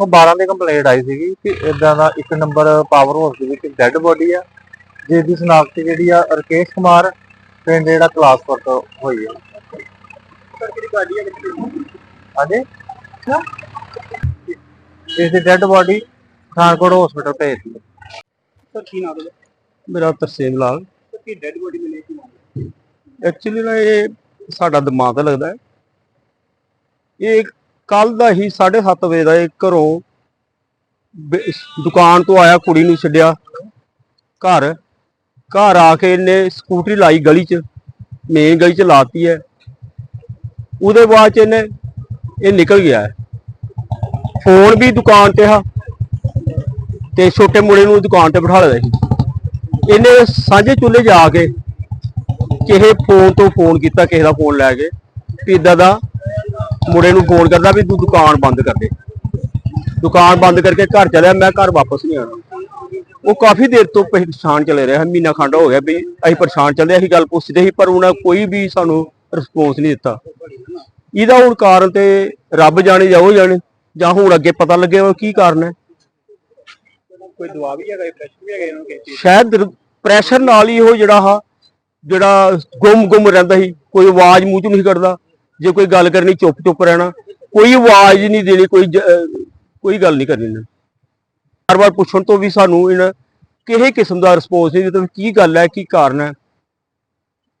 112 ਦੀ complaint ਆਈ ਸੀਗੀ ਕਿ ਇਦਾਂ ਦਾ ਇੱਕ ਨੰਬਰ ਪਾਵਰ ਹਾਊਸ ਦੇ ਵਿੱਚ ਡੈੱਡ ਬੋਡੀ ਆ ਜਿਸ ਦੀ ਸ਼ਨਾਖਤ ਜਿਹੜੀ ਆ ਰਕੇਸ਼ ਕੁਮਾਰ ਪਿੰਡ ਜਿਹੜਾ ਕਲਾਸਪੁਰ ਤੋਂ ਹੋਈ ਆ। ਹਾਂਜੀ? ਇਸ ਦੀ ਡੈੱਡ ਬੋਡੀ ਪਠਾਨਕੋਟ ਹਸਪੀਟਲ ਭੇਜ ਦਿੱਤੀ। ਸਰ ਕੀ ਨਾਮ ਹੈ ਮੇਰਾ ਤਰਸੇਮ ਲਾਲ। ਸਰ ਕੀ ਡੈਡ ਬੋਡੀ ਮਿਲੀ ਕੀ ਨਾਮ ਐਕਚੁਅਲੀ ਨਾ ਇਹ ਸਾਡਾ ਦਿਮਾਗ ਤਾਂ ਲੱਗਦਾ ਹੈ। ਇਹ ਕੱਲ ਦਾ ਹੀ 7:30 ਵਜੇ ਦਾ ਇਹ ਘਰੋਂ ਦੁਕਾਨ ਤੋਂ ਆਇਆ, ਕੁੜੀ ਨੂੰ ਛੱਡਿਆ। ਘਰ ਘਰ ਆ ਕੇ ਇਹਨੇ ਸਕੂਟਰੀ ਲਾਈ ਗਲੀ 'ਚ ਮੇਨ ਗਲੀ 'ਚ ਲਾਤੀ ਹੈ। ਉਹਦੇ ਬਾਅਦ 'ਚ ਇਹਨੇ, ਇਹ ਨਿਕਲ ਗਿਆ। ਫੋਨ ਵੀ ਦੁਕਾਨ ਤੇ ਆ ਤੇ ਛੋਟੇ ਮੁੰਡੇ ਨੂੰ ਦੁਕਾਨ ਤੇ ਬਿਠਾ ਲਿਆ ਸੀ। ਇਹਨੇ ਸਾਂਝੇ ਚੁੱਲ੍ਹੇ ਜਾ ਕੇ ਕਿਸੇ ਫੋਨ ਤੋਂ ਫੋਨ ਕੀਤਾ, ਕਿਸੇ ਦਾ ਫੋਨ ਲੈ ਕੇ ਵੀ ਇਦਾਂ ਦਾ ਮੁੰਡੇ ਨੂੰ ਫੋਨ ਕਰਦਾ ਵੀ ਤੂੰ ਦੁਕਾਨ ਬੰਦ ਕਰ ਦੇ। ਦੁਕਾਨ ਬੰਦ ਕਰਕੇ ਘਰ ਚਲਿਆ ਮੈਂ ਘਰ ਵਾਪਸ ਨਹੀਂ ਆਣਾ ਉਹ ਕਾਫੀ ਦੇਰ ਤੋਂ ਪਰੇਸ਼ਾਨ ਚਲੇ ਰਿਹਾ ਮਹੀਨਾ ਖੰਡ ਹੋ ਗਿਆ ਵੀ ਅਸੀਂ ਪਰੇਸ਼ਾਨ ਚੱਲੇ ਅਸੀਂ ਗੱਲ ਪੁੱਛਦੇ ਸੀ ਪਰ ਉਹਨਾਂ ਕੋਈ ਵੀ ਸਾਨੂੰ ਰਿਸਪੌਂਸ ਨਹੀਂ ਦਿੱਤਾ। ਇਹਦਾ ਹੁਣ ਕਾਰਨ ਤੇ ਰੱਬ ਜਾਣੇ ਜਾਂ ਉਹ ਜਾਣੇ ਜਾਂ ਹੁਣ ਅੱਗੇ ਪਤਾ ਲੱਗੇਗਾ ਕੀ ਕਾਰਨ ਹੈ। ਕੋਈ ਦਵਾ ਵੀ ਹੈਗਾ ਪ੍ਰੈਸ਼ਰ ਵੀ ਹੈਗਾ ਇਹਨਾਂ ਨੂੰ ਕਿਸੇ ਸ਼ਾਇਦ ਪ੍ਰੈਸ਼ਰ ਨਾਲ ਹੀ ਉਹ ਜਿਹੜਾ ਹਾ ਜਿਹੜਾ ਗੁੰਮ ਗੁੰਮ ਰਹਿੰਦਾ ਸੀ ਕੋਈ ਆਵਾਜ਼ ਮੂੰਹ ਚੋਂ ਨਹੀਂ ਕੱਢਦਾ। ਜੇ ਕੋਈ ਗੱਲ ਕਰਨੀ, ਚੁੱਪ ਚੁੱਪ ਰਹਿਣਾ, ਕੋਈ ਆਵਾਜ਼ ਨਹੀਂ ਦੇਣੀ, ਕੋਈ ਕੋਈ ਗੱਲ ਨਹੀਂ ਕਰਨੀ ਇਹਨਾਂ ਬਾਰ-ਬਾਰ ਪੁੱਛਣ ਤੋਂ ਵੀ ਸਾਨੂੰ ਇਹਨਾਂ ਕਿਸੇ ਕਿਸਮ ਦਾ ਰਿਸਪੌਂਸ ਨਹੀਂ ਦਿੱਤਾ ਕੀ ਗੱਲ ਹੈ, ਕੀ ਕਾਰਨ ਹੈ।